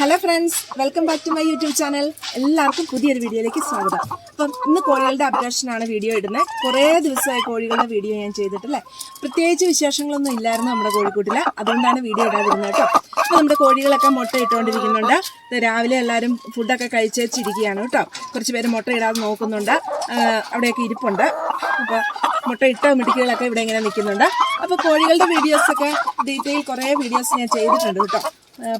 Hello friends welcome back to my YouTube channel എല്ലാവർക്കും പുതിയൊരു വീഡിയോയിലേക്ക് സ്വാഗതം. അപ്പം ഇന്ന് കോഴികളുടെ അപ്ഡേഷനാണ് വീഡിയോ ഇടുന്നത്. കുറേ ദിവസമായി കോഴികളുടെ വീഡിയോ ഞാൻ ചെയ്തിട്ടില്ലേ. പ്രത്യേകിച്ച് വിശേഷങ്ങളൊന്നും ഇല്ലായിരുന്നു നമ്മുടെ കോഴിക്കൂട്ടിൽ അതുകൊണ്ടാണ് വീഡിയോ ഇടാതിരുന്നത് കേട്ടോ. അപ്പോൾ നമ്മുടെ കോഴികളൊക്കെ മുട്ട ഇട്ടുകൊണ്ടിരിക്കുന്നുണ്ട്. രാവിലെ എല്ലാവരും ഫുഡൊക്കെ കഴിച്ചേച്ചിരിക്കുകയാണ് കേട്ടോ. കുറച്ച് പേര് മുട്ട ഇടാതെ നോക്കുന്നുണ്ട്. അവിടെയൊക്കെ ഇരിപ്പുണ്ട്. അപ്പോൾ മുട്ട ഇട്ട മിടുക്കുകളൊക്കെ ഇവിടെ ഇങ്ങനെ നിൽക്കുന്നുണ്ട്. അപ്പോൾ കോഴികളുടെ വീഡിയോസൊക്കെ ഡീറ്റെയിൽ കുറേ വീഡിയോസ് ഞാൻ ചെയ്തിട്ടുണ്ട് കേട്ടോ.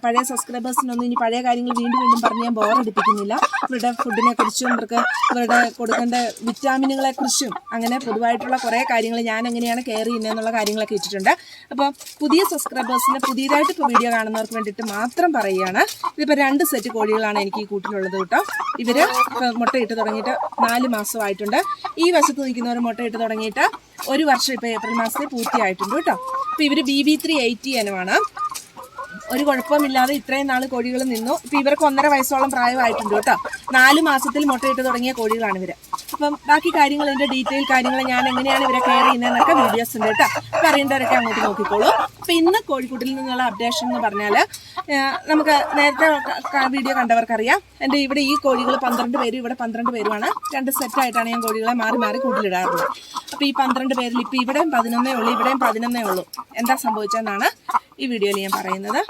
പഴയ സബ്സ്ക്രൈബേഴ്സിനൊന്നും ഇനി പഴയ കാര്യങ്ങൾ വീണ്ടും വീണ്ടും പറഞ്ഞ് ഞാൻ ബോറടിപ്പിക്കുന്നില്ല. ഇവരുടെ ഫുഡിനെ കുറിച്ചും ഇവർക്ക് ഇവരുടെ കൊടുക്കേണ്ട വിറ്റാമിനുകളെ കുറിച്ചും അങ്ങനെ പൊതുവായിട്ടുള്ള കുറേ കാര്യങ്ങൾ ഞാൻ എങ്ങനെയാണ് കെയർ ചെയ്യുന്നതെന്നുള്ള കാര്യങ്ങളൊക്കെ ഇട്ടിട്ടുണ്ട്. അപ്പോൾ പുതിയ സബ്സ്ക്രൈബേഴ്സിന് പുതിയതായിട്ട് ഇപ്പോൾ വീഡിയോ കാണുന്നവർക്ക് വേണ്ടിയിട്ട് മാത്രം പറയുകയാണ്. ഇതിപ്പോൾ രണ്ട് സെറ്റ് കോഴികളാണ് എനിക്ക് ഈ കൂട്ടിലുള്ളത് കേട്ടോ. ഇവർ മുട്ടയിട്ട് തുടങ്ങിയിട്ട് നാല് മാസമായിട്ടുണ്ട്. ഈ വശത്ത് നിൽക്കുന്നവർ മുട്ടയിട്ട് തുടങ്ങിയിട്ട് ഒരു വർഷം ഇപ്പോൾ ഏപ്രിൽ മാസത്തിൽ പൂർത്തിയായിട്ടുണ്ട് കേട്ടോ. അപ്പോൾ ഇവർ ബി ബി ത്രീ എയ്റ്റി ഇനമാണ് ഒരു കുഴപ്പമില്ലാതെ ഇത്രയും നാൾ കോഴികൾ നിന്നു. ഇപ്പം ഇവർക്ക് ഒന്നര വയസ്സോളം പ്രായമായിട്ടുണ്ട് കേട്ടോ. നാല് മാസത്തിൽ മുട്ടയിട്ട് തുടങ്ങിയ കോഴികളാണ് ഇവർ അപ്പം ബാക്കി കാര്യങ്ങൾ എന്റെ ഡീറ്റെയിൽ കാര്യങ്ങൾ ഞാൻ എങ്ങനെയാണ് ഇവരെ കെയർ ചെയ്യുന്നതെന്നൊക്കെ വീഡിയോസ് ഉണ്ട് കേട്ടോ. അറിയേണ്ടവരൊക്കെ അങ്ങോട്ട് നോക്കിക്കോളൂ. അപ്പൊ ഇന്ന് കോഴിക്കോട്ടിൽ നിന്നുള്ള അപ്ഡേഷൻ എന്ന് പറഞ്ഞാൽ നമുക്ക് നേരത്തെ വീഡിയോ കണ്ടവർക്കറിയാം. എന്റെ ഇവിടെ ഈ കോഴികൾ പന്ത്രണ്ട് പേരും ഇവിടെ പന്ത്രണ്ട് പേരുമാണ്. രണ്ട് സെറ്റായിട്ടാണ് ഞാൻ കോഴികളെ മാറി മാറി കൂട്ടിലിടാറുള്ളത്. അപ്പൊ ഈ പന്ത്രണ്ട് പേരിൽ ഇപ്പൊ ഇവിടെയും പതിനൊന്നേ ഉള്ളൂ ഇവിടെയും പതിനൊന്നേ ഉള്ളൂ. എന്താ സംഭവിച്ചതെന്നാണ് ഈ വീഡിയോയിൽ ഞാൻ പറയുന്നത്.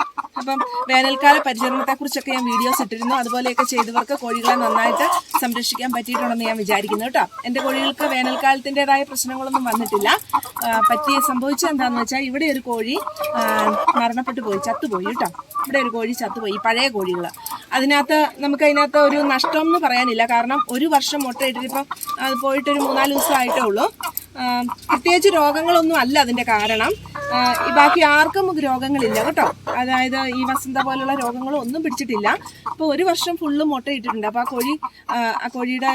അപ്പം വേനൽക്കാല പരിചരണത്തെ കുറിച്ചൊക്കെ ഞാൻ വീഡിയോസ് ഇട്ടിരുന്നു. അതുപോലെയൊക്കെ ചെയ്തവർക്ക് കോഴികളെ നന്നായിട്ട് സംരക്ഷിക്കാൻ പറ്റിയിട്ടുണ്ടെന്ന് ഞാൻ വിചാരിക്കുന്നു കേട്ടോ. എന്റെ കോഴികൾക്ക് വേനൽക്കാലത്തിന്റെതായ പ്രശ്നങ്ങളൊന്നും വന്നിട്ടില്ല. പറ്റിയ സംഭവിച്ചത് എന്താണെന്ന് വെച്ചാൽ ഇവിടെ ഒരു കോഴി മരണപ്പെട്ടു പോയി ചത്തുപോയി കേട്ടോ. ഇവിടെ ഒരു കോഴി ചത്തുപോയി പഴയ കോഴികൾ. അതിനകത്ത് നമുക്ക് അതിനകത്ത് ഒരു നഷ്ടം എന്ന് പറയാനില്ല. കാരണം ഒരു വർഷം മുട്ടയിട്ടിട്ട് ഇപ്പം അത് പോയിട്ട് ഒരു മൂന്നാൽ ദിവസമായിട്ടേ ഉള്ളൂ. പ്രത്യേകിച്ച് രോഗങ്ങളൊന്നും അല്ല അതിന്റെ കാരണം. ബാക്കി ആർക്കും രോഗങ്ങളില്ല കേട്ടോ. അതായത് ഈ വസന്ത പോലുള്ള രോഗങ്ങളോ ഒന്നും പിടിച്ചിട്ടില്ല. അപ്പോൾ ഒരു വർഷം ഫുള്ള് മുട്ട ഇട്ടിട്ടുണ്ട്. അപ്പോൾ ആ കോഴി ആ, കോഴിയുടെ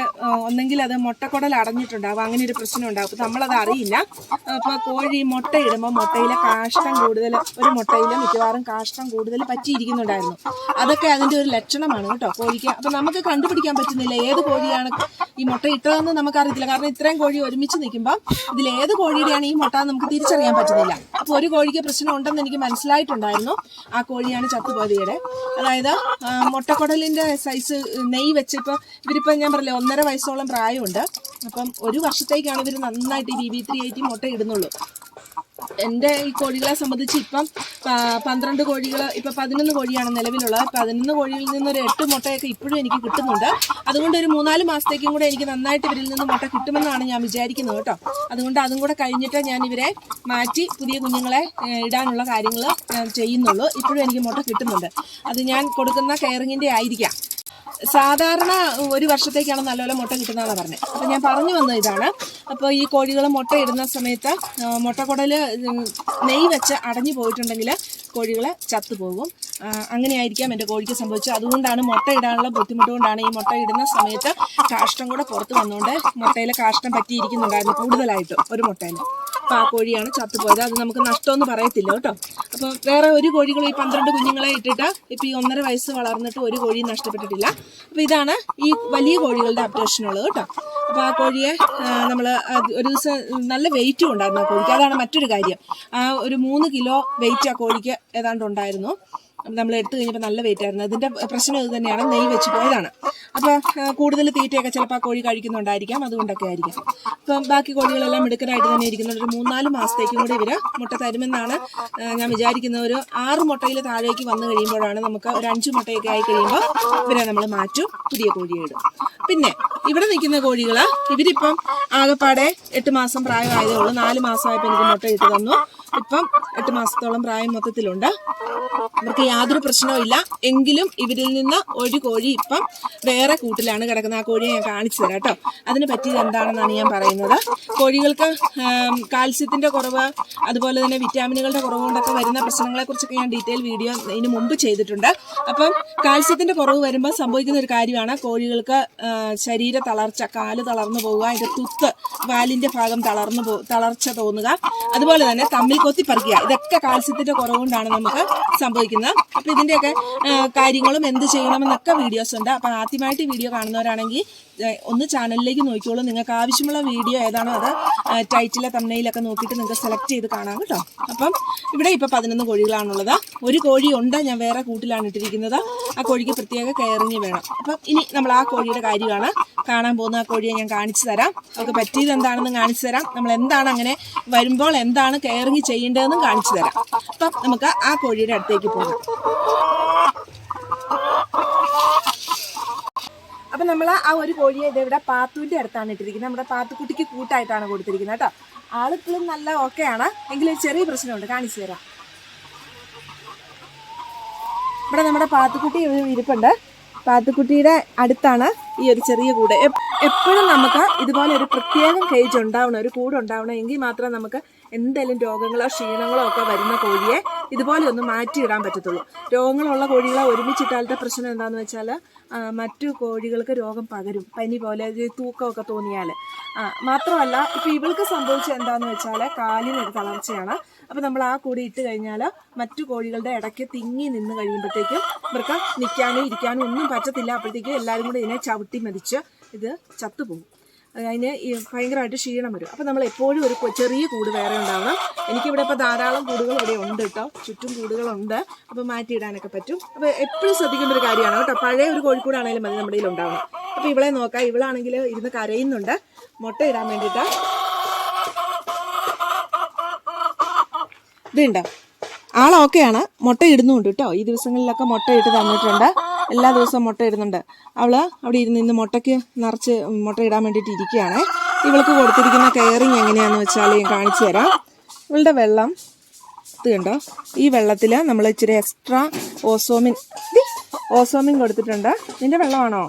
ഒന്നെങ്കിൽ അത് മുട്ടക്കുടൽ അടഞ്ഞിട്ടുണ്ടാവും അങ്ങനെ ഒരു പ്രശ്നം ഉണ്ടാവും. അപ്പോൾ നമ്മളത് അറിയില്ല. അപ്പോൾ കോഴി മുട്ട ഇടുമ്പോൾ മുട്ടയിലെ കാഷ്ടം കൂടുതൽ ഒരു മുട്ടയിൽ മിക്കവാറും കാഷ്ടം കൂടുതൽ പറ്റിയിരിക്കുന്നുണ്ടായിരുന്നു. അതൊക്കെ അതിന്റെ ഒരു ലക്ഷണമാണ് കേട്ടോ കോഴിക്ക്. അപ്പോൾ നമുക്ക് കണ്ടുപിടിക്കാൻ പറ്റുന്നില്ല ഏത് കോഴിയാണ് ഈ മുട്ട ഇട്ടതെന്ന് നമുക്കറിയത്തില്ല. കാരണം ഇത്രയും കോഴി ഒരുമിച്ച് നിൽക്കുമ്പോൾ ഇതിൽ ഏത് കോഴിയുടെയാണ് ഈ മുട്ട നമുക്ക് തിരിച്ചറിയാൻ പറ്റുന്നില്ല. അപ്പോൾ ഒരു കോഴിക്ക് പ്രശ്നം ഉണ്ടെന്ന് എനിക്ക് മനസ്സിലായിട്ടുണ്ടായിരുന്നു. ആ കോഴിയാണ് ചത്തുപോതിയുടെ അതായത് മുട്ടക്കൊടലിന്റെ സൈസ് നെയ് വെച്ച് ഇപ്പോൾ ഇവരിപ്പോൾ ഞാൻ പറഞ്ഞില്ലേ ഒന്നര വയസ്സോളം പ്രായമുണ്ട്. അപ്പം ഒരു വർഷത്തേക്കാണ് ഇവർ നന്നായിട്ട് ഈ ബി ബി ത്രീ എയ്റ്റി മുട്ട ഇടുന്നുള്ളൂ എന്റെ ഈ കോഴികളെ സംബന്ധിച്ച് ഇപ്പം പന്ത്രണ്ട് കോഴികൾ ഇപ്പം പതിനൊന്ന് കോഴിയാണ് നിലവിലുള്ളത്. പതിനൊന്ന് കോഴിയിൽ നിന്നൊരു എട്ട് മുട്ടയൊക്കെ ഇപ്പോഴും എനിക്ക് കിട്ടുന്നുണ്ട്. അതുകൊണ്ട് ഒരു മൂന്നാൽ മാസത്തേക്കും കൂടെ എനിക്ക് നന്നായിട്ട് ഇവരിൽ നിന്ന് മുട്ട കിട്ടുമെന്നാണ് ഞാൻ വിചാരിക്കുന്നത് കേട്ടോ. അതുകൊണ്ട് അതും കൂടെ കഴിഞ്ഞിട്ട് ഞാൻ ഇവരെ മാറ്റി പുതിയ കുഞ്ഞുങ്ങളെ ഇടാനുള്ള കാര്യങ്ങൾ ചെയ്യുന്നുള്ളൂ. ഇപ്പോഴും എനിക്ക് മുട്ട കിട്ടുന്നുണ്ട്. അത് ഞാൻ കൊടുക്കുന്ന കെയറിങ്ങിന്റെ ആയിരിക്കാം. സാധാരണ ഒരു വർഷത്തേക്കാണ് നല്ലപോലെ മുട്ട കിട്ടുന്നതാണ് പറഞ്ഞത് അപ്പോൾ ഞാൻ പറഞ്ഞു വന്ന ഇതാണ്. അപ്പോൾ ഈ കോഴികൾ മുട്ട ഇടുന്ന സമയത്ത് മുട്ടക്കുടൽ നെയ് വെച്ച് അടഞ്ഞു പോയിട്ടുണ്ടെങ്കിൽ കോഴികൾ ചത്തുപോകും അങ്ങനെ അങ്ങനെയായിരിക്കാം എന്റെ കോഴിക്ക് സംഭവിച്ചത്. അതുകൊണ്ടാണ് മുട്ട ഇടാനുള്ള ബുദ്ധിമുട്ട് കൊണ്ടാണ് ഈ മുട്ട ഇടുന്ന സമയത്ത് കാഷ്ടം കൂടെ പുറത്ത് വന്നുകൊണ്ട് മുട്ടയിൽ കാഷ്ടം പറ്റിയിരിക്കുന്നുണ്ടായിരുന്നു കൂടുതലായിട്ട് ഒരു മുട്ടയിൽ ആ കോഴിയാണ് ചത്തുപോയത്. അത് നമുക്ക് നഷ്ടമൊന്നും പറയത്തില്ല കേട്ടോ. അപ്പോൾ വേറെ ഒരു കോഴികളും ഈ പന്ത്രണ്ട് കുഞ്ഞുങ്ങളെ ഇട്ടിട്ട് ഇപ്പോൾ ഈ ഒന്നര വയസ്സ് വളർന്നിട്ട് ഒരു കോഴിയും നഷ്ടപ്പെട്ടിട്ടില്ല. അപ്പോൾ ഇതാണ് ഈ വലിയ കോഴികളുടെ അപ്ഡേഷനുള്ളത് കേട്ടോ. അപ്പോൾ ആ കോഴിയെ നമ്മൾ ഒരു ദിവസം നല്ല വെയിറ്റും ഉണ്ടായിരുന്നു ആ കോഴിക്ക്. അതാണ് മറ്റൊരു കാര്യം. ആ ഒരു മൂന്ന് കിലോ വെയിറ്റ് ആ കോഴിക്ക് ഏതാണ്ട് ഉണ്ടായിരുന്നു. നമ്മൾ എടുത്തു കഴിഞ്ഞപ്പോൾ നല്ല വെയിറ്റ് ആയിരുന്നു. അതിന്റെ പ്രശ്നം ഇത് തന്നെയാണ് നെയ് വെച്ച് പോയതാണ്. അപ്പോൾ കൂടുതൽ തീറ്റയൊക്കെ ചിലപ്പോൾ കോഴി കഴിക്കുന്നുണ്ടായിരിക്കാം. അതുകൊണ്ടൊക്കെ ആയിരിക്കാം. അപ്പം ബാക്കി കോഴികളെല്ലാം മിടുക്കനായിട്ട് തന്നെ ഇരിക്കുന്നുണ്ട്. ഒരു മൂന്നാൽ മാസത്തേക്കും കൂടി ഇവർ മുട്ട തരുമെന്നാണ് ഞാൻ വിചാരിക്കുന്നത്. ഒരു ആറ് മുട്ടയിൽ താഴേക്ക് വന്നു കഴിയുമ്പോഴാണ് നമുക്ക് ഒരു അഞ്ച് മുട്ടയൊക്കെ ആയി കഴിയുമ്പോൾ ഇവരെ നമ്മൾ മാറ്റും പുതിയ കോഴിയെ ഇടും. പിന്നെ ഇവിടെ നിൽക്കുന്ന കോഴികൾ ഇവരിപ്പം ആകെപ്പാടെ എട്ട് മാസം പ്രായമായതേ ഉള്ളൂ. നാല് മാസമായപ്പോൾ എനിക്ക് മുട്ട ഇട്ട് തന്നു. ഇപ്പം എട്ട് മാസത്തോളം പ്രായം മൊത്തത്തിലുണ്ട്. അവർക്ക് യാതൊരു പ്രശ്നവും എങ്കിലും ഇവരിൽ നിന്ന് ഒരു കോഴി ഇപ്പം വേറെ കൂട്ടിലാണ് കിടക്കുന്നത്. ആ കോഴിയെ ഞാൻ കാണിച്ചു തരാം കേട്ടോ. അതിന് പറ്റിയത് എന്താണെന്നാണ് ഞാൻ പറയുന്നത്. കോഴികൾക്ക് കാൽസ്യത്തിന്റെ കുറവ് അതുപോലെ തന്നെ വിറ്റാമിനുകളുടെ കുറവ് കൊണ്ടൊക്കെ വരുന്ന പ്രശ്നങ്ങളെക്കുറിച്ചൊക്കെ ഞാൻ ഡീറ്റെയിൽ വീഡിയോ ഇതിന് മുമ്പ് ചെയ്തിട്ടുണ്ട്. അപ്പം കാൽസ്യത്തിന്റെ കുറവ് വരുമ്പോൾ സംഭവിക്കുന്ന ഒരു കാര്യമാണ് കോഴികൾക്ക് ശരീര തളർച്ച കാൽ തളർന്നു പോവുക അതിന്റെ തുത്ത് വാലിന്റെ ഭാഗം തളർന്നു പോ തളർച്ച തോന്നുക. അതുപോലെ തന്നെ തമ്മിൽ കൊത്തിപ്പറിക്കുക ഇതൊക്കെ കാൽസ്യത്തിന്റെ കുറവുകൊണ്ടാണ് നമുക്ക് സംഭവിക്കുന്നത്. അപ്പൊ ഇതിന്റെയൊക്കെ കാര്യങ്ങളും എന്ത് ചെയ്യണമെന്നൊക്കെ വീഡിയോസ് ഉണ്ട്. അപ്പൊ ആദ്യമായിട്ട് വീഡിയോ കാണുന്നവരാണെങ്കിൽ ഒന്ന് ചാനലിലേക്ക് നോക്കിക്കോളൂ. നിങ്ങൾക്ക് ആവശ്യമുള്ള വീഡിയോ ഏതാണോ അത് ടൈറ്റിലെ തമ്മയിലൊക്കെ നോക്കിയിട്ട് നിങ്ങൾക്ക് സെലക്ട് ചെയ്ത് കാണാം കേട്ടോ. അപ്പം ഇവിടെ ഇപ്പോൾ പതിനൊന്ന് കോഴികളാണുള്ളത്. ഒരു കോഴി ഉണ്ട് ഞാൻ വേറെ കൂട്ടിലാണ് ഇട്ടിരിക്കുന്നത്. ആ കോഴിക്ക് പ്രത്യേക കെയറിങ് വേണം. അപ്പം ഇനി നമ്മൾ ആ കോഴിയുടെ കാര്യമാണ് കാണാൻ പോകുന്ന ആ കോഴിയെ ഞാൻ കാണിച്ചു തരാം. അവർക്ക് പറ്റിയത് എന്താണെന്ന് കാണിച്ചു തരാം. നമ്മൾ എന്താണ് അങ്ങനെ വരുമ്പോൾ എന്താണ് കെയറിങ് ചെയ്യേണ്ടതെന്നും കാണിച്ചു തരാം. അപ്പം നമുക്ക് ആ കോഴിയുടെ അടുത്തേക്ക് പോകാം. അപ്പം നമ്മൾ ആ ഒരു കോഴിയെ ഇതെവിടെ പാത്തുവിന്റെ അടുത്താണ് ഇട്ടിരിക്കുന്നത്. നമ്മുടെ പാത്തുക്കുട്ടിക്ക് കൂട്ടായിട്ടാണ് കൊടുത്തിരിക്കുന്നത് കേട്ടോ. ആളിപ്പോഴും നല്ല ഓക്കെയാണ്. എങ്കിലും ചെറിയ പ്രശ്നമുണ്ട്. കാണിച്ചു തരാം. ഇവിടെ നമ്മുടെ പാത്തുക്കുട്ടി ഇരിപ്പുണ്ട്. പാത്തുക്കുട്ടിയുടെ അടുത്താണ് ഈ ഒരു ചെറിയ കൂട്. എപ്പോഴും നമുക്ക് ഇതുപോലെ ഒരു പ്രത്യേകം കേജ് ഉണ്ടാവണം ഒരു കൂട് ഉണ്ടാവണം എങ്കിൽ മാത്രം നമുക്ക് എന്തെങ്കിലും രോഗങ്ങളോ ക്ഷീണങ്ങളോ ഒക്കെ വരുന്ന കോഴിയെ ഇതുപോലെ ഒന്ന് മാറ്റിയിടാൻ പറ്റത്തുള്ളൂ. രോഗങ്ങളുള്ള കോഴികളെ ഒരുമിച്ചിട്ടാലത്തെ പ്രശ്നം എന്താണെന്ന് വെച്ചാൽ മറ്റു കോഴികൾക്ക് രോഗം പകരും. പനി പോലെ തൂക്കമൊക്കെ തോന്നിയാൽ മാത്രമല്ല ഇപ്പം ഇവൾക്ക് സംഭവിച്ചത് എന്താണെന്ന് വെച്ചാൽ കാലിനൊരു തളർച്ചയാണ്. അപ്പോൾ നമ്മൾ ആ കൂടി ഇട്ട് കഴിഞ്ഞാൽ മറ്റു കോഴികളുടെ ഇടയ്ക്ക് തിങ്ങി നിന്ന് കഴിയുമ്പോഴത്തേക്കും ഇവർക്ക് നിൽക്കാനും ഇരിക്കാനും ഒന്നും പറ്റത്തില്ല. അപ്പോഴത്തേക്കും എല്ലാവരും കൂടി ഇതിനെ ചവിട്ടി മതിച്ച് ഇത് ചത്തുപോകും. അതിന് ഭയങ്കരമായിട്ട് ക്ഷീണം വരും. അപ്പോൾ നമ്മൾ എപ്പോഴും ഒരു ചെറിയ കൂട് വേറെ ഉണ്ടാവണം. എനിക്കിവിടെ ഇപ്പോൾ ധാരാളം കൂടുകൾ ഇവിടെ ഉണ്ട് കേട്ടോ. ചുറ്റും കൂടുകളുണ്ട്. അപ്പോൾ മാറ്റിയിടാനൊക്കെ പറ്റും. അപ്പോൾ എപ്പോഴും ശ്രദ്ധിക്കേണ്ട ഒരു കാര്യമാണ് കേട്ടോ. പഴയ ഒരു കോഴിക്കൂടാണെങ്കിലും മതി നമ്മുടെ ഉണ്ടാവണം. അപ്പോൾ ഇവളെ നോക്കാം. ഇവളാണെങ്കിൽ ഇരുന്ന് കരയുന്നുണ്ട്. മുട്ട ഇടാൻ വേണ്ടിയിട്ട്. ഇതുണ്ടോ? ആളൊക്കെയാണ് മുട്ട ഇടുന്നുണ്ട് കേട്ടോ. ഈ ദിവസങ്ങളിലൊക്കെ മുട്ട ഇട്ട് തന്നിട്ടുണ്ട്. എല്ലാ ദിവസവും മുട്ട ഇടുന്നുണ്ട്. അവൾ അവിടെ ഇരുന്ന് ഇന്ന് മുട്ടയ്ക്ക് നിറച്ച് മുട്ട ഇടാൻ വേണ്ടിയിട്ട് ഇരിക്കുകയാണ്. ഇവൾക്ക് കൊടുത്തിരിക്കുന്ന കെയറിങ് എങ്ങനെയാണെന്ന് വെച്ചാൽ ഞാൻ കാണിച്ചു തരാം. ഇവളുടെ വെള്ളം ഇത് കണ്ടോ? ഈ വെള്ളത്തിൽ നമ്മൾ ഇച്ചിരി എക്സ്ട്രാ ഓസോമിൻ ഓസോമിൻ കൊടുത്തിട്ടുണ്ട്. നിന്റെ വെള്ളമാണോ?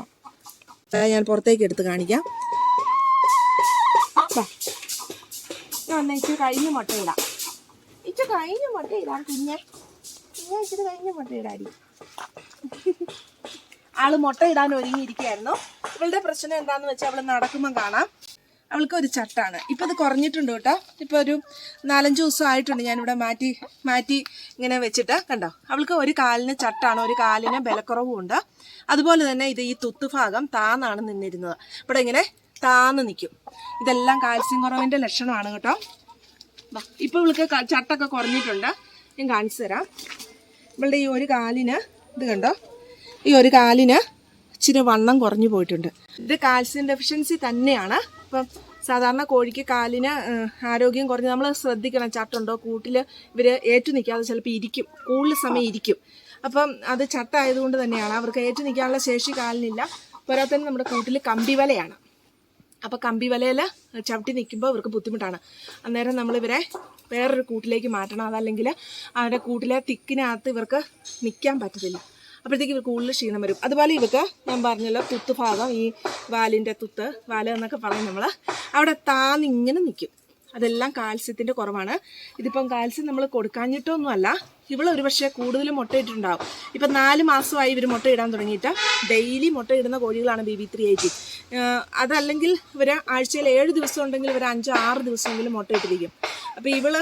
ഞാൻ പുറത്തേക്ക് എടുത്ത് കാണിക്കാം. ഒന്ന് ഇച്ചിരി കഴിഞ്ഞ് മുട്ട ഇടാം. ഇച്ച കഴിഞ്ഞ മുട്ട ഇടാം കുഞ്ഞെ. കുഞ്ഞെ ഇച്ചിരി കഴിഞ്ഞ മുട്ട ഇടാടി ആൾ മുട്ട ഇടാൻ ഒരുങ്ങിയിരിക്കുകയായിരുന്നു. ഇവളുടെ പ്രശ്നം എന്താന്ന് വെച്ചാൽ അവൾ നടക്കുമ്പോൾ കാണാം. അവൾക്ക് ഒരു ചട്ടാണ്. ഇപ്പൊ ഇത് കുറഞ്ഞിട്ടുണ്ട് കേട്ടോ. ഇപ്പൊ ഒരു നാലഞ്ച് ദിവസം ആയിട്ടുണ്ട് ഞാനിവിടെ മാറ്റി മാറ്റി ഇങ്ങനെ വെച്ചിട്ട്. കണ്ടോ? അവൾക്ക് ഒരു കാലിന് ചട്ടാണ് ഒരു കാലിന് ബലക്കുറവും ഉണ്ട് അതുപോലെ തന്നെ ഇത് ഈ തുത്തുഭാഗം താന്നാണ് നിന്നിരുന്നത്. ഇവിടെ ഇങ്ങനെ താന്ന് നിൽക്കും. ഇതെല്ലാം കാൽസ്യം കുറവിന്റെ ലക്ഷണമാണ് കേട്ടോ. ഇപ്പൊ ഇവൾക്ക് ചട്ടൊക്കെ കുറഞ്ഞിട്ടുണ്ട്. ഞാൻ കാണിച്ചു തരാം. ഇവളുടെ ഈ ഒരു കാലിന് ഇത് കണ്ടോ? ഈ ഒരു കാലിന് ഇച്ചിരി വണ്ണം കുറഞ്ഞു പോയിട്ടുണ്ട്. ഇത് കാൽസ്യം ഡെഫിഷ്യൻസി തന്നെയാണ്. ഇപ്പം സാധാരണ കോഴിക്ക് കാലിന് ആരോഗ്യം കുറഞ്ഞ് നമ്മൾ ശ്രദ്ധിക്കണം. ചട്ടുണ്ടോ കൂട്ടിൽ ഇവർ ഏറ്റു നിൽക്കാതെ ചിലപ്പോൾ ഇരിക്കും. കൂടുതൽ സമയം ഇരിക്കും. അപ്പം അത് ചട്ടായതുകൊണ്ട് തന്നെയാണ്. അവർക്ക് ഏറ്റു നിൽക്കാനുള്ള ശേഷി കാലിനില്ല. പോരാത്തന്നെ നമ്മുടെ കൂട്ടിൽ കമ്പിവലയാണ്. അപ്പോൾ കമ്പി വലയിൽ ചവിട്ടി നിൽക്കുമ്പോൾ ഇവർക്ക് ബുദ്ധിമുട്ടാണ്. അന്നേരം നമ്മളിവരെ വേറൊരു കൂട്ടിലേക്ക് മാറ്റണം. അതല്ലെങ്കിൽ അവരുടെ കൂട്ടിലെ തിക്കിനകത്ത് ഇവർക്ക് നിൽക്കാൻ പറ്റത്തില്ല. അപ്പോഴത്തേക്ക് ഇവർക്ക് കൂടുതൽ ക്ഷീണം വരും. അതുപോലെ ഇവർക്ക് ഞാൻ പറഞ്ഞല്ലോ തുത്ത് ഭാഗം ഈ വാലിന്റെ തുത്ത് വാല എന്നൊക്കെ പറയും നമ്മൾ അവിടെ താന്നിങ്ങനെ നിൽക്കും അതെല്ലാം കാൽസ്യത്തിന്റെ കുറവാണ്. ഇതിപ്പം കാൽസ്യം നമ്മൾ കൊടുക്കാഞ്ഞിട്ടൊന്നുമല്ല ഇവൾ ഒരു പക്ഷേ കൂടുതൽ മുട്ടയിട്ടുണ്ടാവും ഇപ്പം നാല് മാസമായി ഇവർ ഇടാൻ തുടങ്ങിയിട്ട് ഡെയിലി മുട്ട ഇടുന്ന കോഴികളാണ് ബി ബി ത്രീ എയ്റ്റി അതല്ലെങ്കിൽ ഇവർ ആഴ്ചയിൽ ഏഴ് ദിവസം ഉണ്ടെങ്കിൽ ഇവർ അഞ്ചോ ആറ് ദിവസമെങ്കിലും മുട്ട ഇട്ടിരിക്കും അപ്പോൾ ഇവൾ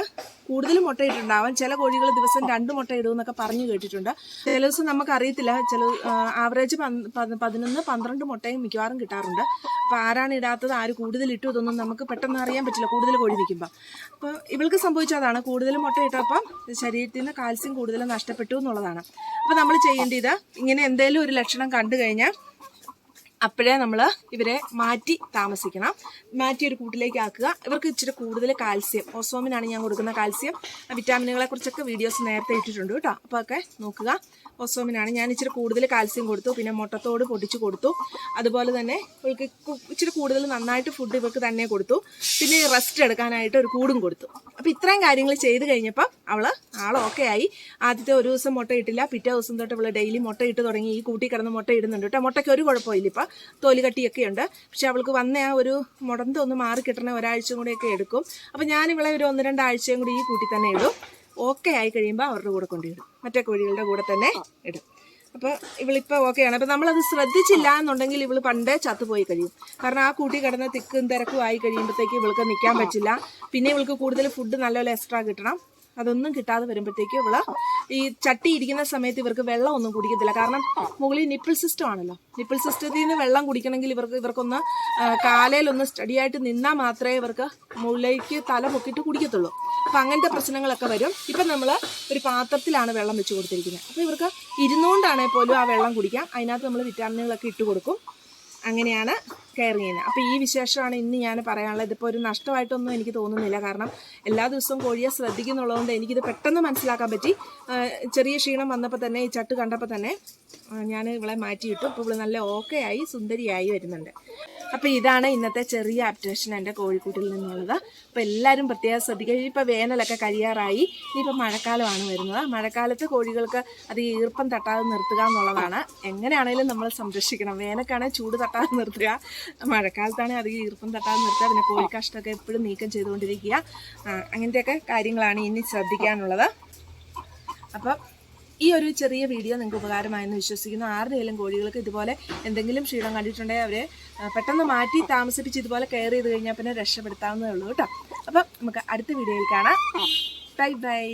കൂടുതൽ മുട്ടയിട്ടുണ്ടാവാൻ ചില കോഴികൾ ദിവസം രണ്ട് മുട്ട ഇടും എന്നൊക്കെ പറഞ്ഞു കേട്ടിട്ടുണ്ട്. ചില ദിവസം നമുക്ക് അറിയത്തില്ല. ചില ആവറേജ് പതിനൊന്ന് പന്ത്രണ്ട് മുട്ടയും മിക്കവാറും കിട്ടാറുണ്ട്. അപ്പോൾ ആരാണ് ഇടാത്തത് ആര് കൂടുതൽ ഇട്ടു ഇതൊന്നും നമുക്ക് പെട്ടെന്ന് അറിയാൻ പറ്റില്ല കൂടുതൽ കോഴി നിൽക്കുമ്പോൾ അപ്പോൾ ഇവൾക്ക് സംഭവിച്ചതാണ് കൂടുതൽ മുട്ട ഇട്ടപ്പം ശരീരത്തിൽ നിന്ന് കാൽസ്യം കൂടുതൽ നഷ്ടപ്പെട്ടു എന്നുള്ളതാണ്. അപ്പോൾ നമ്മൾ ചെയ്യേണ്ടത് ഇങ്ങനെ എന്തെങ്കിലും ഒരു ലക്ഷണം കണ്ടു കഴിഞ്ഞാൽ അപ്പോഴേ നമ്മൾ ഇവരെ മാറ്റി താമസിക്കണം. മാറ്റി ഒരു കൂട്ടിലേക്ക് ആക്കുക. ഇവർക്ക് ഇച്ചിരി കൂടുതൽ കാൽസ്യം. ഓസോമിനാണ് ഞാൻ കൊടുക്കുന്ന കാൽസ്യം. വിറ്റാമിനുകളെ കുറിച്ചൊക്കെ വീഡിയോസ് നേരത്തെ ഇട്ടിട്ടുണ്ട് കേട്ടോ. അപ്പോൾ ഒക്കെ നോക്കുക. ഓസോമിനാണ് ഞാൻ ഇച്ചിരി കൂടുതൽ കാൽസ്യം കൊടുത്തു പിന്നെ മുട്ടത്തോട് പൊടിച്ച് കൊടുത്തു. അതുപോലെ തന്നെ ഇവൾക്ക് ഇച്ചിരി കൂടുതൽ നന്നായിട്ട് ഫുഡ് ഇവർക്ക് തന്നെ കൊടുത്തു. പിന്നെ റെസ്റ്റ് എടുക്കാനായിട്ട് ഒരു കൂടും കൊടുത്തു. അപ്പം ഇത്രയും കാര്യങ്ങൾ ചെയ്ത് കഴിഞ്ഞപ്പം അവൾ ആൾ ഓക്കെ ആയി. ആദ്യത്തെ ഒരു ദിവസം മുട്ട ഇട്ടില്ല. പിറ്റേ ദിവസം തൊട്ട് അവൾ ഡെയിലി മുട്ട ഇട്ട് തുടങ്ങി. ഈ കൂട്ടി കിടന്ന് മുട്ട ഇടുന്നുണ്ട് കേട്ടോ മുട്ടയ്ക്ക് ഒരു കുഴപ്പമില്ല ഇപ്പം. തോലുകട്ടിയൊക്കെ ഉണ്ട്. പക്ഷെ അവൾക്ക് വന്ന ആ ഒരു മുടന്തൊന്ന് മാറി കിട്ടണ ഒരാഴ്ച കൂടെയൊക്കെ എടുക്കും. അപ്പം ഞാൻ ഇവളെ ഒരു ഒന്ന് രണ്ടാഴ്ചയും കൂടി ഈ കൂട്ടി തന്നെ ഇടും. ഓക്കെ ആയി കഴിയുമ്പോൾ അവരുടെ കൂടെ കൊണ്ടിടും മറ്റേ കോഴികളുടെ കൂടെ തന്നെ ഇടും. അപ്പോൾ ഇവളിപ്പോൾ ഓക്കെയാണ് അപ്പോൾ നമ്മളത് ശ്രദ്ധിച്ചില്ല എന്നുണ്ടെങ്കിൽ ഇവൾ പണ്ടേ ചത്തുപോയി കഴിയും. കാരണം ആ കൂട്ടി കിടന്ന് തിക്കും തിരക്കും ആയി കഴിയുമ്പോഴത്തേക്ക് ഇവൾക്ക് നിൽക്കാൻ പറ്റില്ല. പിന്നെ ഇവൾക്ക് കൂടുതൽ ഫുഡ് നല്ലപോലെ എക്സ്ട്രാ കിട്ടണം. അതൊന്നും കിട്ടാതെ വരുമ്പോഴത്തേക്കും ഇവൾ ഈ ചട്ടി ഇരിക്കുന്ന സമയത്ത് ഇവർക്ക് വെള്ളം ഒന്നും കുടിക്കത്തില്ല. കാരണം മുകളിൽ നിപ്പിൾ സിസ്റ്റം ആണല്ലോ. നിപ്പിൾ സിസ്റ്റത്തിൽ നിന്ന് വെള്ളം കുടിക്കണമെങ്കിൽ ഇവർക്ക് ഇവർക്കൊന്ന് കാലയിലൊന്ന് സ്റ്റഡി ആയിട്ട് നിന്നാൽ മാത്രമേ ഇവർക്ക് മുകളിലേക്ക് തല പൊക്കിയിട്ട് കുടിക്കത്തുള്ളൂ. അപ്പം അങ്ങനത്തെ പ്രശ്നങ്ങളൊക്കെ വരും. ഇപ്പം നമ്മൾ ഒരു പാത്രത്തിലാണ് വെള്ളം വെച്ച് കൊടുത്തിരിക്കുന്നത്. അപ്പോൾ ഇവർക്ക് ഇരുന്നുകൊണ്ടാണെങ്കിൽ പോലും ആ വെള്ളം കുടിക്കാം. അതിനകത്ത് നമ്മൾ വിറ്റാമിനുകളൊക്കെ ഇട്ട് കൊടുക്കും. അങ്ങനെയാണ് കെയർ ചെയ്യുന്നത് അപ്പോൾ ഈ വിശേഷമാണ് ഇന്ന് ഞാൻ പറയാനുള്ളത്. ഇതിപ്പോൾ ഒരു നഷ്ടമായിട്ടൊന്നും എനിക്ക് തോന്നുന്നില്ല. കാരണം എല്ലാ ദിവസവും കോഴിയെ ശ്രദ്ധിക്കുന്നുള്ളതുകൊണ്ട് എനിക്കിത് പെട്ടെന്ന് മനസ്സിലാക്കാൻ പറ്റി. ചെറിയ ക്ഷീണം വന്നപ്പോൾ തന്നെ ഈ ചട്ട് കണ്ടപ്പോൾ തന്നെ ഞാൻ ഇവളെ മാറ്റിയിട്ടു. ഇപ്പോൾ ഇവൾ നല്ല ഓക്കെ ആയി സുന്ദരിയായി വരുന്നുണ്ട്. അപ്പോൾ ഇതാണ് ഇന്നത്തെ ചെറിയ അപ്ഡേഷൻ എന്റെ കോഴിക്കൂട്ടിൽ നിന്നുള്ളത്. അപ്പോൾ എല്ലാവരും പ്രത്യേകം ശ്രദ്ധിക്കുക. ഇപ്പോൾ വേനലൊക്കെ കഴിയാറായി ഇനിയിപ്പോൾ മഴക്കാലമാണ് വരുന്നത്. മഴക്കാലത്ത് കോഴികൾക്ക് അത് ഈർപ്പം തട്ടാതെ നിർത്തുക എന്നുള്ളതാണ്. എങ്ങനെയാണെങ്കിലും നമ്മൾ സംരക്ഷിക്കണം. വേനൽക്കാണെങ്കിൽ ചൂട് തട്ടാതെ നിർത്തുക. മഴക്കാലത്താണെങ്കിൽ അധികം ഈർപ്പം തട്ടാതെ നിർത്തുക. പിന്നെ കോഴിക്കാഷ്ടമൊക്കെ എപ്പോഴും നീക്കം ചെയ്തുകൊണ്ടിരിക്കുക. അങ്ങനത്തെയൊക്കെ കാര്യങ്ങളാണ് ഇനി ശ്രദ്ധിക്കാനുള്ളത്. അപ്പം ഈ ഒരു ചെറിയ വീഡിയോ നിങ്ങൾക്ക് ഉപകാരമായെന്ന് വിശ്വസിക്കുന്നു. ആരുടെയെങ്കിലും കോഴികൾക്ക് ഇതുപോലെ എന്തെങ്കിലും ക്ഷീണം കണ്ടിട്ടുണ്ടെങ്കിൽ അവരെ പെട്ടെന്ന് മാറ്റി താമസിപ്പിച്ച് ഇതുപോലെ കെയർ ചെയ്ത് കഴിഞ്ഞാൽ പിന്നെ രക്ഷപ്പെടുത്താവുന്നതേ ഉള്ളൂ കേട്ടോ. അപ്പം നമുക്ക് അടുത്ത വീഡിയോയിൽ കാണാം. Bye bye.